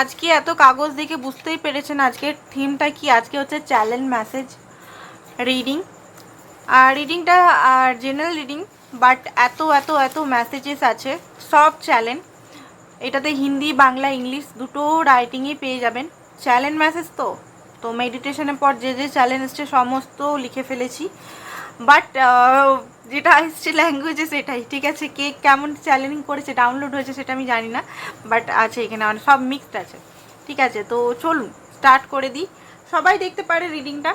আজকে এত কাগজ দেখে বুঝতেই পেরেছেন আজকের থিমটা কি? আজকে হচ্ছে চ্যালেঞ্জ মেসেজ রিডিং আর রিডিংটা জেনারেল রিডিং বাট এত এত এত মেসেজেস আছে, সব চ্যালেঞ্জ এটাতে হিন্দি, বাংলা, ইংলিশ দুটো রাইটিংই পেয়ে যাবেন। চ্যালেঞ্জ মেসেজ তো তো মেডিটেশনের পর যে যে চ্যালেঞ্জ এসছে, সমস্ত লিখে ফেলেছি। বাট যেটা এসছে ল্যাঙ্গুয়েজে সেটাই, ঠিক আছে? কে কেমন চ্যালেঞ্জিং করেছে ডাউনলোড হয়েছে সেটা আমি জানি না বাট আছে এখানে মানে সব মিক্সড আছে, ঠিক আছে? তো চলুন স্টার্ট করে দিই। সবাই দেখতে পারে রিডিংটা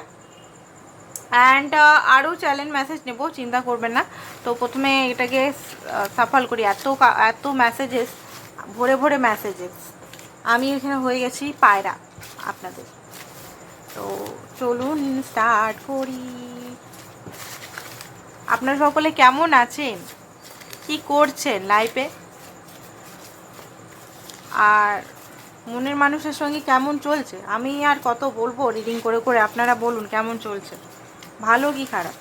অ্যান্ড আরও চ্যালেঞ্জ মেসেজ নেব, চিন্তা করবেন না। তো প্রথমে এটাকে সাফল করি। এত এত মেসেজেস ভরে ভরে মেসেজেস আমি এখানে হয়ে গেছি পায়রা আপনাদের। তো চলুন স্টার্ট করি। আপনারা সকলে কেমন আছেন? কি করছেন লাইফে আর মনের মানুষের সঙ্গে কেমন চলছে? আমি আর কত বলব রিডিং করে করে, আপনারা বলুন কেমন চলছে? ভালো কি খারাপ?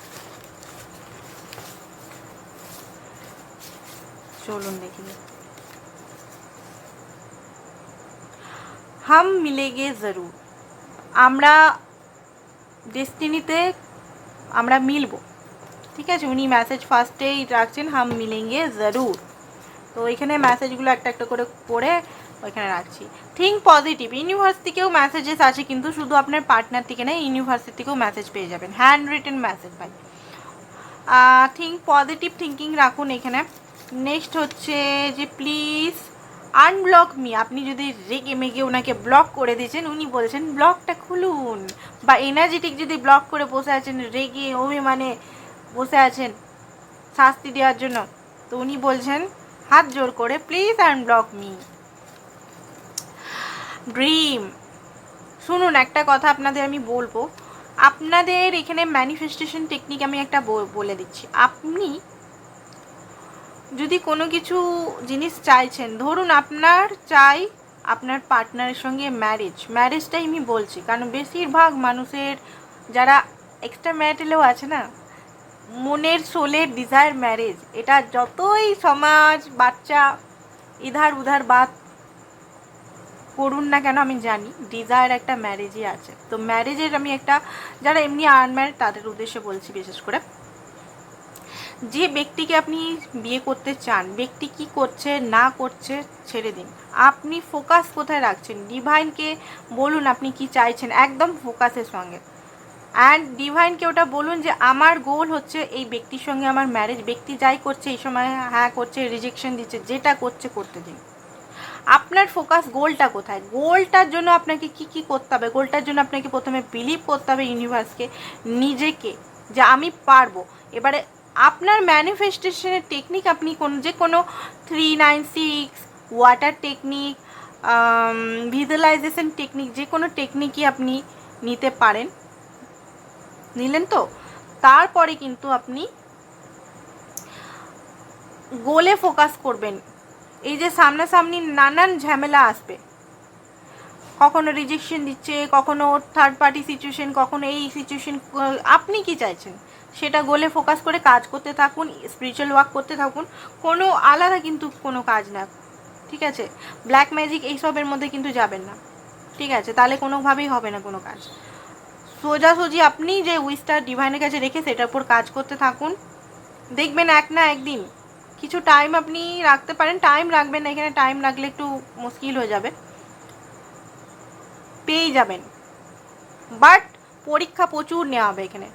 চলুন দেখি। হাম মিলেগে জরুর। আমরা ডেস্টিনিতে আমরা মিলবো। ঠিক আছে? উনি মেসেজ ফার্স্টেই রাখছেন, হাম মিলেঙ্গে জরুর। তো এখানে মেসেজগুলো একটা একটা করে পড়ে ওইখানে রাখছি। থিঙ্ক পজিটিভ ইউনিভার্স থেকেও মেসেজেস আছে, কিন্তু শুধু আপনার পার্টনার থেকে না ইউনিভার্সিটি থেকেও মেসেজ পেয়ে যাবেন। হ্যান্ড রিটেন মেসেজ ভাই থিঙ্ক পজিটিভ থিঙ্কিং রাখুন এখানে। নেক্সট হচ্ছে যে প্লিজ আনব্লক মি আপনি যদি রেগে মেগে ওনাকে ব্লক করে দিয়েছেন, উনি বলছেন ব্লকটা খুলুন। বা এনার্জেটিক যদি ব্লক করে বসে আছেন, রেগে, অভিমানে বসে আছেন। শাস্তি দেওয়ার জন্য। তো উনি বলছেন, হাত জোর করে প্লিজ আনব্লক মি ড্রিম শুনুন, একটা কথা আপনাদের আমি বলব। আপনাদের এখানে ম্যানিফেস্টেশন টেকনিক আমি একটা বলে দিচ্ছি। আপনি যদি কোনো কিছু জিনিস চাইছেন, ধরুন আপনার চাই আপনার পার্টনারের সঙ্গে ম্যারেজ ম্যারেজটাই আমি বলছি, কারণ বেশিরভাগ মানুষের যারা এক্সট্রা ম্যারিটালেও আছে না মনের সোলের ডিজায়ার ম্যারেজ এটা যতই সমাজ, বাচ্চা, ইধার উধার বাদ করুন না কেন আমি জানি ডিজায়ার একটা ম্যারেজই আছে। তো ম্যারেজের আমি একটা, যারা এমনি আনম্যারিড তাদের উদ্দেশ্যে বলছি বিশেষ করে, যে ব্যক্তিকে আপনি বিয়ে করতে চান, ব্যক্তি কি করছে, না করছে, ছেড়ে দিন। আপনি ফোকাস কোথায় রাখছেন? ডিভাইনকে বলুন আপনি কি চাইছেন? একদম ফোকাসের সঙ্গে। অ্যান্ড ডিভাইনকে ওটা বলুন যে আমার গোল হচ্ছে এই ব্যক্তির সঙ্গে আমার ম্যারেজ ব্যক্তি যাই করছে এই সময় হ্যাঁ করছে রিজেকশন দিচ্ছে, যেটা করছে করতে দিন। আপনার ফোকাস গোলটা কোথায়? গোলটার জন্য আপনাকে কি কি করতে হবে? গোলটার জন্য আপনাকে প্রথমে বিলিভ করতে হবে ইউনিভার্সকে নিজেকে, যে আমি পারব। এবারে আপনার ম্যানিফেস্টেশনের টেকনিক আপনি কোন, যে কোনো three nine six water technique visualization technique যে কোনো টেকনিকই আপনি নিতে পারেন। নিলেন তো? তারপরে কিন্তু আপনি গোলে ফোকাস করবেন। এই যে সামনাসামনি নানান ঝামেলা আসবে। কখনো রিজেকশন দিচ্ছে, কখনো থার্ড পার্টি সিচুয়েশন কখনো এই সিচুয়েশন আপনি কি চাইছেন? সেটা গোলে ফোকাস করে কাজ করতে থাকুন স্পিরিচুয়াল ওয়ার্ক করতে থাকুন, কোনো আলাদা কিন্তু কোনো কাজ না। ঠিক আছে? ব্ল্যাক ম্যাজিক এইসবের মধ্যে কিন্তু যাবেন না। ঠিক আছে? তাহলে কোনোভাবেই হবে না কোনো কাজ। সোজাসুজি আপনি যে উইসটা ডিভাইনের কাছে রেখে সেটার উপর কাজ করতে থাকুন। দেখবেন এক না একদিন কিছু টাইম আপনি রাখতে পারেন। টাইম রাখবেন এখানে টাইম রাখলে একটু মুশকিল হয়ে যাবে। পেয়ে যাবেন। বাট পরীক্ষা প্রচুর নেওয়া হবে এখানে।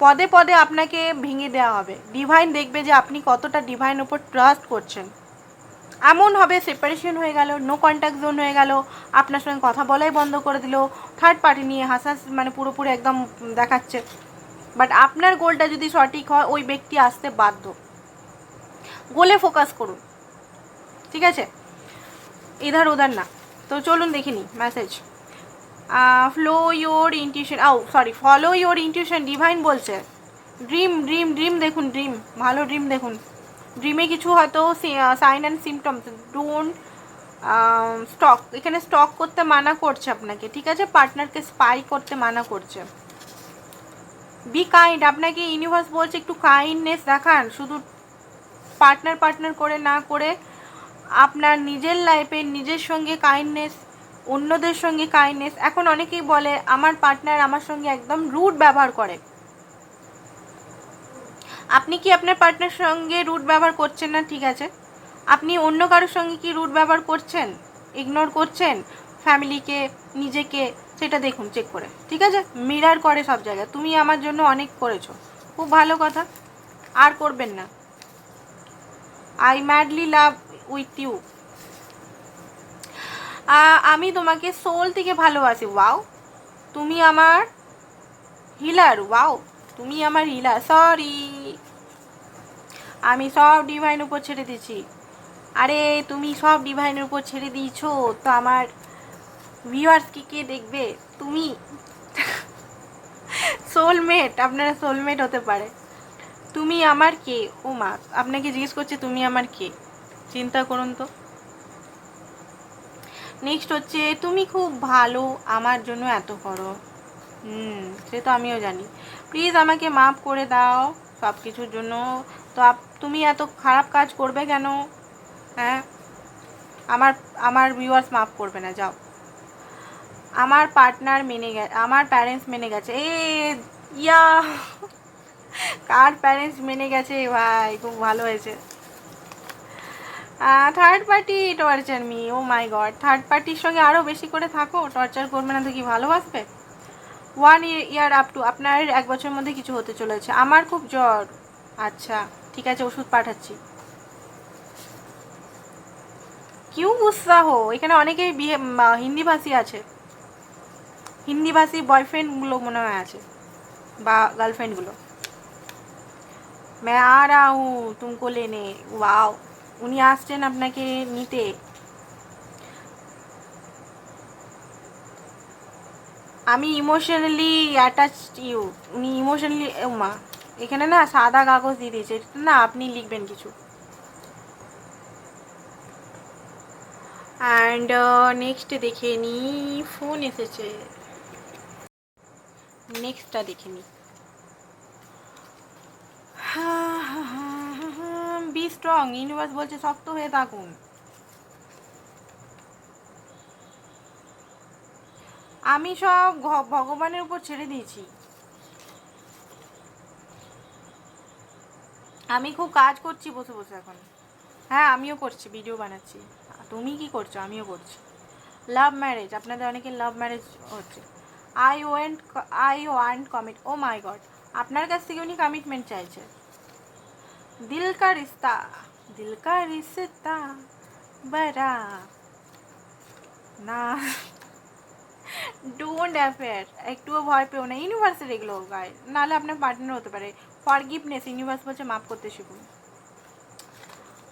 পদে পদে আপনাকে ভেঙে দেওয়া হবে। ডিভাইন দেখবে যে আপনি কতটা ডিভাইন ওপর ট্রাস্ট করছেন। এমন হবে সেপারেশন হয়ে গেল নো কন্ট্যাক্ট জোন হয়ে গেল, আপনার সঙ্গে কথা বলাই বন্ধ করে দিল থার্ড পার্টি নিয়ে হাসাস মানে পুরোপুরি একদম দেখাচ্ছে। বাট আপনার গোলটা যদি সঠিক হয়, ওই ব্যক্তি আসতে বাধ্য। গোলে ফোকাস করুন। ঠিক আছে? ইধার উধার না। তো চলুন দেখিনি message flow your intuition oh sorry follow your intuition divine বলছে। ড্রিম ড্রিম ড্রিম দেখুন ড্রিম ভালো ড্রিম দেখুন। ড্রিমে কিছু হয়তো sign and symptoms don't stalk এখানে স্টক করতে মানা করছে আপনাকে, ঠিক আছে? পার্টনারকে স্পাই করতে মানা করছে। বি কাইন্ড আপনাকে ইউনিভার্স বলছে একটু কাইন্ডনেস দেখান, শুধু পার্টনার পার্টনার করে না করে আপনার নিজের লাইফে নিজের সঙ্গে কাইন্ডনেস অন্যদের সঙ্গে কাইন্ডনেস এখন অনেকেই বলে, আমার পার্টনার আমার সঙ্গে একদম রুট ব্যবহার করে। আপনি কি আপনার পার্টনার সঙ্গে রুট ব্যবহার করছেন না? ঠিক আছে। আপনি অন্য কারোর সঙ্গে কি রুট ব্যবহার করছেন? ইগনোর করছেন? ফ্যামিলিকে নিজেকে, সেটা দেখুন চেক করে। ঠিক আছে? মিরার করে সব জায়গায়। তুমি আমার জন্য অনেক করেছ। খুব ভালো কথা। আর করবেন না। I madly love with you আমি তোমাকে সোল থেকে ভালোবাসি। ওয়াও তুমি আমার হিলার ওয়াও তুমি আমার হিলার সরি আমি সব ডিভাইন উপর ছেড়ে দিয়েছি। আরে, তুমি সব ডিভাইনের উপর ছেড়ে দিয়েছ, তো আমার ভিউয়ার্স কি কে দেখবে? তুমি। সোলমেট আপনারা সোলমেট হতে পারে। তুমি আমার কে? ও মা, আপনাকে জিজ্ঞেস করছে, তুমি আমার কে? চিন্তা করুন তো। নেক্সট হচ্ছে, তুমি খুব ভালো, আমার জন্য এত করো। হুম, সে তো আমিও জানি। প্লিজ আমাকে মাফ করে দাও সব কিছুর জন্য। তো আপ তুমি এত খারাপ কাজ করবে কেন? হ্যাঁ? আমার আমার ভিউয়ার্স মাফ করবে না, যাও। আমার পার্টনার মেনে গেছে আমার প্যারেন্টস মেনে গেছে। এ, ইয়া! কার প্যারেন্টস মেনে গেছে ভাই? খুব ভালো হয়েছে। Third party torture me oh my god third পার্টির সঙ্গে আরও বেশি করে থাকো টর্চার করবে না তো কি ভালোবাসবে? ওয়ান ইয়ার আপ টু আপনার এক বছরের মধ্যে কিছু হতে চলেছে। আমার খুব জ্বর। আচ্ছা। ঠিক আছে ওষুধ পাঠাচ্ছি কিউ গুসা হো এখানে অনেকেই বিহে হিন্দি ভাষী আছে হিন্দি ভাষী বয়ফ্রেন্ডগুলো মনে হয় আছে বা গার্লফ্রেন্ডগুলো मैं आ रहा हूँ तुमको लेने वाओ উনি আসছেন আপনাকে নিতে আমি ইমোশনালি অ্যাটাচড ইউ উনি ইমোশনালি মা এখানে না সাদা কাগজ দিয়ে দিয়েছে এটা না আপনি লিখবেন কিছু। অ্যান্ড নেক্সট দেখে নি ফোন এসেছে। নেক্সটটা দেখে নি। বি স্ট্রং ইউনিভার্স বলছে শক্ত হয়ে থাকুন। আমি সব ভগবানের উপর ছেড়ে দিয়েছি। আমি খুব কাজ করছি, বসে বসে এখন। হ্যাঁ আমিও করছি ভিডিও বানাচ্ছি। তুমি কি করছ? আমিও করছি। লাভ ম্যারেজ আপনাদের অনেকে লাভ ম্যারেজ হচ্ছে। I went I want commit oh my god আপনার কাছ থেকে উনি কমিটমেন্ট চাইছে। দিল কা রিস্তা দিল কা রিস্তা বড়া না ডোন্ট অ্যাফেয়ার একটুও ভয় পেও না। ইউনিভার্সের এগুলো গায়ে নাহলে আপনার পার্টনার হতে পারে। ফরগিভনেস ইউনিভার্স বলছে মাফ করতে শিখুন।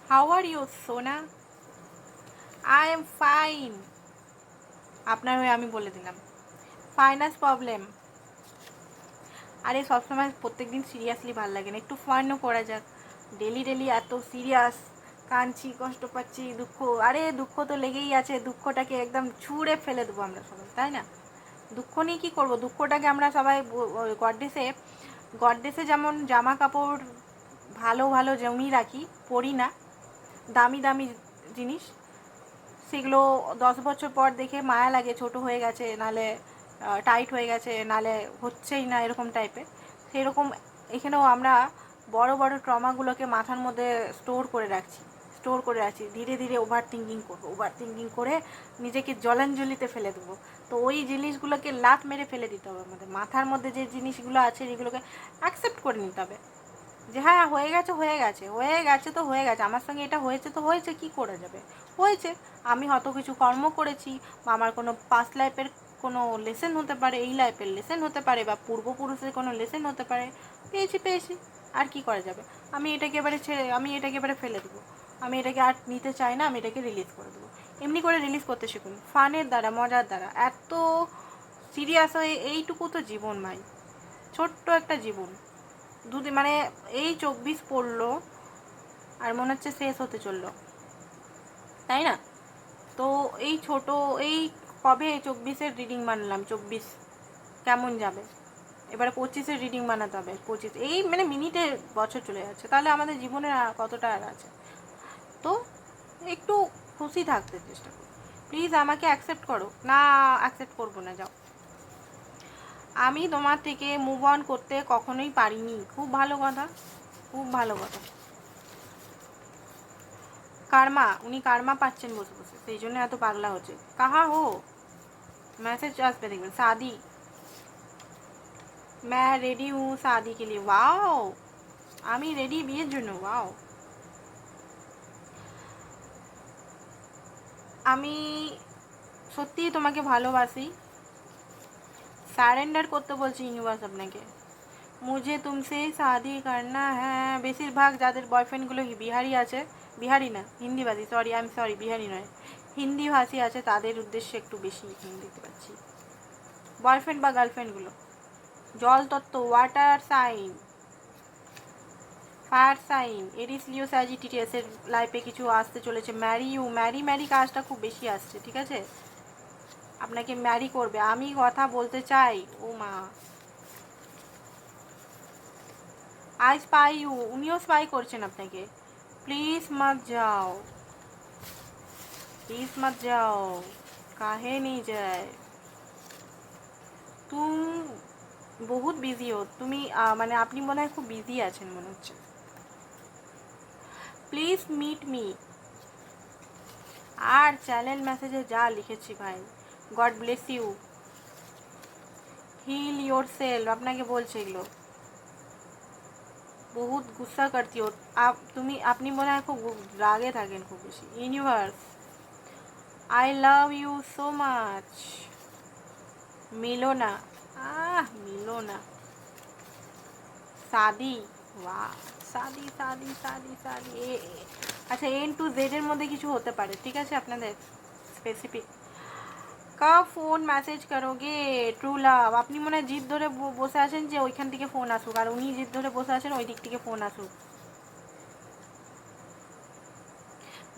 হাউ আর ইউ সোনা? আই এম ফাইন আপনার হয়ে আমি বলে দিলাম। ফাইনান্স প্রবলেম আরে, সবসময় প্রত্যেক দিন সিরিয়াসলি ভালো লাগে না। একটু ফানও করা যাক। ডেলি ডেলি এত সিরিয়াস কাঁদছি, কষ্ট পাচ্ছি, দুঃখ। আরে, দুঃখ তো লেগেই আছে। দুঃখটাকে একদম ছুঁড়ে ফেলে দেবো আমরা সবাই, তাই না? দুঃখ নিয়ে কী করব? দুঃখটাকে আমরা সবাই গডডেসে গডডেসে যেমন জামা কাপড় ভালো ভালো জমি রাখি, পরি না। দামি দামি জিনিস। সেগুলো দশ বছর পর দেখে মায়া লাগে, ছোট হয়ে গেছে, নালে টাইট হয়ে গেছে, নালে হচ্ছেই না এরকম টাইপের সেরকম এখানেও আমরা বড় বড় ট্রমাগুলোকে মাথার মধ্যে স্টোর করে রাখছি। স্টোর করে আছি ধীরে ধীরে ওভার থিঙ্কিং করব ওভার থিঙ্কিং করে নিজেকে জলাঞ্জলিতে ফেলে দেবো। তো ওই জিনিসগুলোকে লাত মেরে ফেলে দিতে হবে আমাদের। মাথার মধ্যে যে জিনিসগুলো আছে যেগুলোকে অ্যাকসেপ্ট করে নিতে হবে। যে হ্যাঁ হয়ে গেছে হয়ে গেছে হয়ে গেছে তো হয়ে গেছে, আমার সঙ্গে এটা হয়েছে তো হয়েছে, কি করা যাবে? হয়েছে। আমি হয়তো কিছু কর্ম করেছি বা আমার কোনো পাস্ট লাইফের কোনো লেসেন হতে পারে, এই লাইফের লেসেন হতে পারে বা পূর্বপুরুষের কোনো লেসেন হতে পারে, পেয়েছি পেয়েছি, আর কি করা যাবে? আমি এটাকে এবারে ছেড়ে, আমি এটাকে এবারে ফেলে দেবো। আমি এটাকে আর নিতে চাই না, আমি এটাকে রিলিজ করে দেবো। এমনি করে রিলিজ করতে শিখুন। ফানের দ্বারা, মজার দ্বারা। এত সিরিয়াস হয়ে, এইটুকু তো জীবন ভাই। ছোট্ট একটা জীবন। দুদিন মানে এই চব্বিশ পড়ল আর মনে হচ্ছে শেষ হতে চলল। তাই না? তো এই ছোট, এই কবে চব্বিশের রিডিং বানালাম? চব্বিশ কেমন যাবে? এবারে পঁচিশের রিডিং বানাতে হবে। পঁচিশ, এই মানে মিনিটে বছর চলে যাচ্ছে। তাহলে আমাদের জীবনে আর কতটা আর আছে? তো একটু খুশি থাকতে চেষ্টা করি প্লিজ আমাকে অ্যাকসেপ্ট করো না অ্যাকসেপ্ট করবো না যাও আমি তোমার থেকে মুভ অন করতে কখনোই পারিনি খুব ভালো কথা খুব ভালো কথা কার্মা উনি কার্মা পাচ্ছেন বসে বসে সেই জন্য এত পাগলা হচ্ছে কাহা হো मैसेज আসবে দেখবেন शादी मैं रेडी हूँ शादी के लिए वाओ আমি রেডি বিয়ের জন্য ওয়াও আমি সত্যিই তোমাকে ভালোবাসি। সারেন্ডার করতে বলছি ইউনিভার্স আপনাকে। মুঝে তুমসে শাদি করনা হ্যাঁ। বেশিরভাগ যাদের বয়ফ্রেন্ডগুলো বিহারি আছে, বিহারি না, হিন্দিভাষী সরি আমি সরি বিহারি নয়। হিন্দিভাষী আছে, তাদের উদ্দেশ্যে একটু বেশি হিন্দি দিতে পারছি। বয়ফ্রেন্ড বা গার্লফ্রেন্ডগুলো জল তত্ত্ব water sign fire sign Aries Leo স্যাজিটিরিয়াসের লাইফে কিছু আসতে চলেছে। ম্যারি ইউ ম্যারি ম্যারি কাজটা খুব বেশি আসছে, ঠিক আছে? আপনাকে ম্যারি করবে। আমি কথা বলতে চাই। ও মা। আই স্পাই ইউ উনিও স্পাই করছেন আপনাকে। প্লিজ মত যাও। প্লিজ মত যাও। কাহে নেই যায়। তুম বহুত বিজি হো তুমি মানে আপনি মনে হয় খুব বিজি আছেন মনে হচ্ছে। প্লিজ মিট মি আর চ্যানেল মেসেজে যা লিখেছি ভাই। God bless you heal yourself আপনাকে বলছে এগুলো। বহুত গুসা করতি হো আপ তুমি আপনি মনে হয় খুব রাগে থাকেন খুব বেশি। Universe I love you so much মিলো না আহ মিলো না শাদি বাহ শাদি শাদি শাদি শাদি এ এ- আচ্ছা এন টু জেড এর মধ্যে কিছু হতে পারে ঠিক আছে আপনাদের স্পেসিফিক কব ফোন মেসেজ করোগে ট্রু লাভ আপনি মনে হয় জিদ ধরে ব- বসে আছেন যে ওইখান থেকে ফোন আসুক আর উনি জিদ ধরে বসে আছেন ওই দিক থেকে ফোন আসুক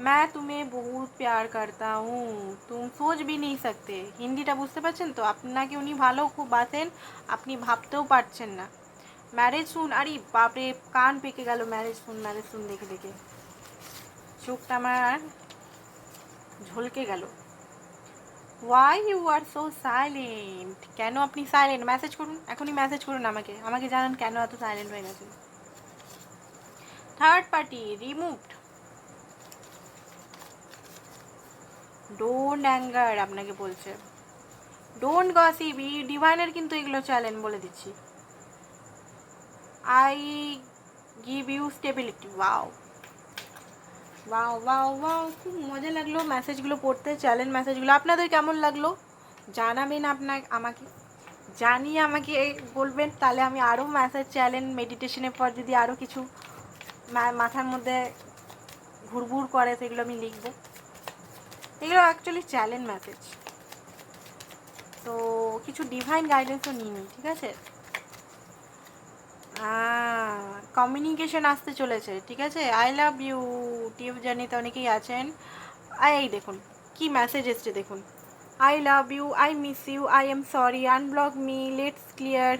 मैं तुम्हें बहुत प्यार करता हूँ तुम सोच भी नहीं सकते হিন্দিটা বুঝতে পারছেন তো আপনাকে উনি ভালো খুব বাসেন আপনি ভাবতেও পারছেন না ম্যারেজ শুন আরে বাপরে, কান পেকে গেল ম্যারেজ শুন ম্যারেজ শুন দেখে দেখে। চোখটা আমার ঝলকে গেল। Why you are so silent কেন আপনি সাইলেন্ট মেসেজ করুন, এখনই মেসেজ করুন আমাকে। আমাকে জানান কেন এত সাইলেন্ট হয়ে গেছেন third party removed don't anger আপনাকে বলছে। ডোন্ট গসিপ ই ডিভাইনের কিন্তু এগুলো চ্যালেঞ্জ বলে দিচ্ছি। I give you stability wow wow wow wow খুব মজা লাগল মেসেজগুলো পড়তে চ্যালেঞ্জ মেসেজগুলো আপনাদের কেমন লাগল? জানাবেন আপনার আমাকে। জানিয়ে আমাকে বলবেন, তাহলে আমি আরও মেসেজ চ্যালেঞ্জ মেডিটেশনের পর যদি আরও কিছু মাথার মধ্যে ঘুরঘুর করে, সেগুলো আমি লিখব। এগুলো অ্যাকচুয়ালি চ্যালেঞ্জ মেসেজ তো কিছু ডিভাইন গাইডেন্সও নিয়ে নিই ঠিক আছে? কমিউনিকেশন আসতে চলেছে, ঠিক আছে? আই লাভ ইউ টিউব জার্নিতে অনেকেই আছেন। এই দেখুন, কি মেসেজ এসছে দেখুন। I love you I miss you I am sorry unblock me let's clear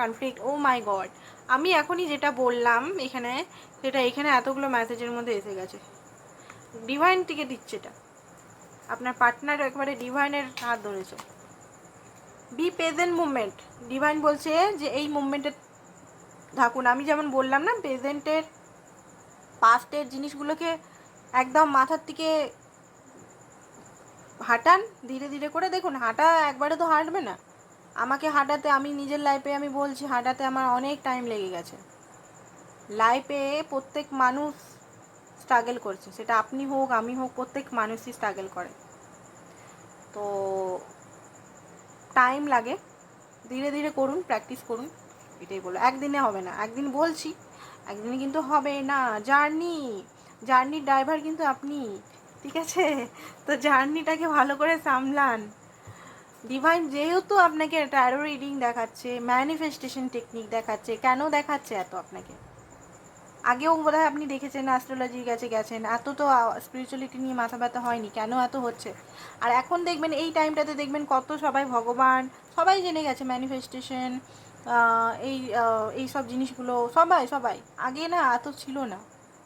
conflict oh my god আমি এখনই যেটা বললাম এখানে, সেটা এখানে এতগুলো মেসেজের মধ্যে এসে গেছে। ডিভাইন থেকে দিচ্ছে এটা। আপনার পার্টনার একবারে ডিভাইনের হাত ধরেছে। বি প্রেজেন্ট মুভমেন্ট ডিভাইন বলছে যে এই মুভমেন্টে থাকুন আমি যেমন বললাম না প্রেজেন্টের পাস্টের জিনিসগুলোকে একদম মাথার থেকে হাঁটান, ধীরে ধীরে করে। দেখুন, হাঁটা একবারে তো হাঁটবে না। আমাকে হাঁটাতে, আমি নিজের লাইফে আমি বলছি, হাঁটাতে আমার অনেক টাইম লেগে গেছে। লাইফে প্রত্যেক মানুষ স্ট্রাগল করছে, সেটা আপনি হোক, আমি হোক, প্রত্যেক মানুষই স্ট্রাগল করে। তো টাইম লাগে। ধীরে ধীরে করুন প্র্যাকটিস করুন। এটাই বলো একদিনে হবে না, একদিন বলছি, একদিনে কিন্তু হবে না। জার্নি জার্নির ড্রাইভার কিন্তু আপনি, ঠিক আছে? তো জার্নিটাকে ভালো করে সামলান। ডিভাইন যেহেতু আপনাকে ট্যারো রিডিং দেখাচ্ছে ম্যানিফেস্টেশন টেকনিক দেখাচ্ছে, কেন দেখাচ্ছে এত আপনাকে? আগেও বোধহয় আপনি দেখেছেন অ্যাস্ট্রোলজি গেছে গেছেন, এত তো স্পিরিচুয়ালিটি নিয়ে মাথা ব্যথা হয়নি, কেন এত হচ্ছে? আর এখন দেখবেন, এই টাইমটাতে দেখবেন কত সবাই ভগবান, সবাই জেনে গেছে ম্যানিফেস্টেশন এই এই সব জিনিসগুলো সবাই সবাই। আগে না এত ছিল না।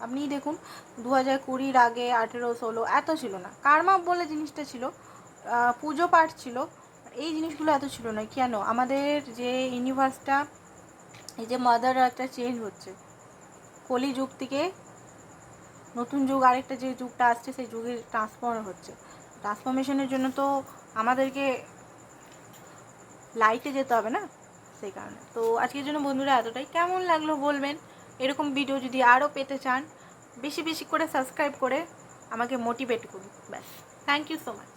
আপনি দেখুন দু হাজার কুড়ির আগে আঠেরো, ষোলো এত ছিল না। কারমা বলে জিনিসটা ছিল পুজো পাঠ ছিল, এই জিনিসগুলো এত ছিল না। কেন? আমাদের যে ইউনিভার্সটা এই যে মাদার একটা চেঞ্জ হচ্ছে। কলি যুগ থেকে নতুন যুগ, আরেকটা যে যুগটা আসছে, সেই যুগে ট্রান্সফর্ম হচ্ছে। ট্রান্সফরমেশনের জন্য তো আমাদেরকে লাইটে যেতে হবে না? সেই কারণে। তো আজকের জন্য বন্ধুরা এতটাই। কেমন লাগল বলবেন? এরকম ভিডিও যদি আরও পেতে চান, বেশি বেশি করে সাবস্ক্রাইব করে আমাকে মোটিভেট করুন। ব্যাস। Thank you so much